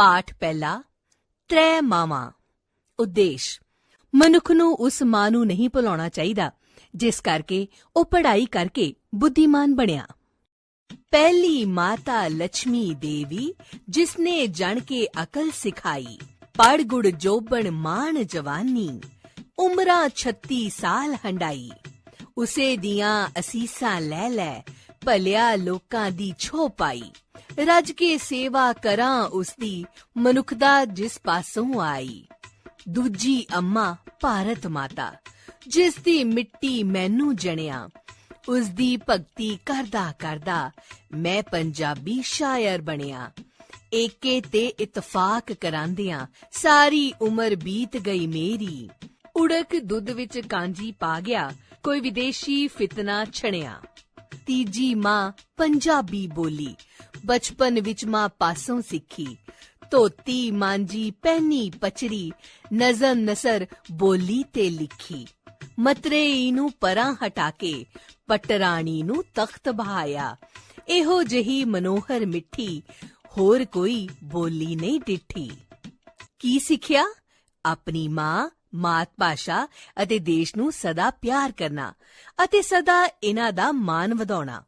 ਪਾਠ ਪਹਿਲਾ, ਤ੍ਰੈ ਮਾਵਾਂ। ਉਦੇਸ਼, ਮਨੁੱਖ ਨੂੰ ਉਸ ਮਾਂ ਨੂੰ ਨਹੀਂ ਭੁਲਾਉਣਾ ਚਾਹੀਦਾ, ਜਿਸ ਕਰਕੇ ਉਹ ਪੜ੍ਹਾਈ ਕਰਕੇ ਬੁੱਧੀਮਾਨ ਬਣਿਆ। ਪਹਿਲੀ ਮਾਤਾ ਲక్ష్ਮੀ ਦੇਵੀ, ਜਿਸਨੇ ਜਣ ਕੇ ਅਕਲ ਸਿਖਾਈ। ਪੜ ਗੁੜ ਜੋਬਣ ਮਾਨ ਜਵਾਨੀ, ਉਮਰਾਂ 36 ਸਾਲ ਹੰਡਾਈ। ਉਸੇ ਦੀਆਂ ਅਸੀਸਾਂ ਲੈ ਲੈ, ਭਲਿਆ ਲੋਕਾਂ ਦੀ ਛੋ ਪਾਈ। ਰੱਜ ਕੇ ਸੇਵਾ ਕਰਾਂ ਉਸਦੀ ਮਨੁੱਖਦਾ ਜਿਸ ਪਾਸੋਂ ਆਈ। ਦੂਜੀ ਅੰਮਾ ਭਾਰਤ ਮਾਤਾ, ਜਿਸ ਦੀ ਮਿੱਟੀ ਮੈਨੂੰ ਜਣਿਆ। ਉਸ ਦੀ ਭਗਤੀ ਕਰਦਾ ਕਰਦਾ ਮੈਂ ਪੰਜਾਬੀ ਸ਼ਾਇਰ ਬਣਿਆ। ਏਕੇ ਤੇ ਇਤਫਾਕ ਕਰਾਂਦਿਆਂ ਸਾਰੀ ਉਮਰ ਬੀਤ ਗਈ ਮੇਰੀ। ਉੜਕ ਦੁੱਧ ਵਿੱਚ ਕਾਂਜੀ ਪਾ ਗਿਆ, ਕੋਈ ਵਿਦੇਸ਼ੀ ਫਿਤਨਾ ਛਣਿਆ। ਤੀਜੀ ਮਾਂ ਪੰਜਾਬੀ ਬੋਲੀ ਬਚਪਨ ਵਿੱਚ ਮਾਂ ਪਾਸੋਂ ਸਿੱਖੀ। ਧੋਤੀ, ਮਾਂਜੀ, ਪਹਿਨੀ, ਪਚਰੀ, ਨਜ਼ਮ ਨਸਰ ਬੋਲੀ ਤੇ ਲਿਖੀ। ਮਤਰੇਈ ਨੂੰ ਪਰਾਂ ਹਟਾ ਕੇ ਪਟਰਾਣੀ ਨੂੰ ਤਖਤ ਬਹਾਇਆ। ਇਹੋ ਜਹੀ ਮਨੋਹਰ ਮਿੱਠੀ, ਹੋਰ ਕੋਈ ਬੋਲੀ ਨਹੀਂ ਡਿੱਠੀ। ਕੀ ਸਿੱਖਿਆ? ਆਪਣੀ ਮਾਂ, ਮਾਤ ਭਾਸ਼ਾ ਅਤੇ ਦੇਸ਼ ਨੂੰ ਸਦਾ ਪਿਆਰ ਕਰਨਾ ਅਤੇ ਸਦਾ ਇਹਨਾਂ ਦਾ ਮਾਣ ਵਧਾਉਣਾ।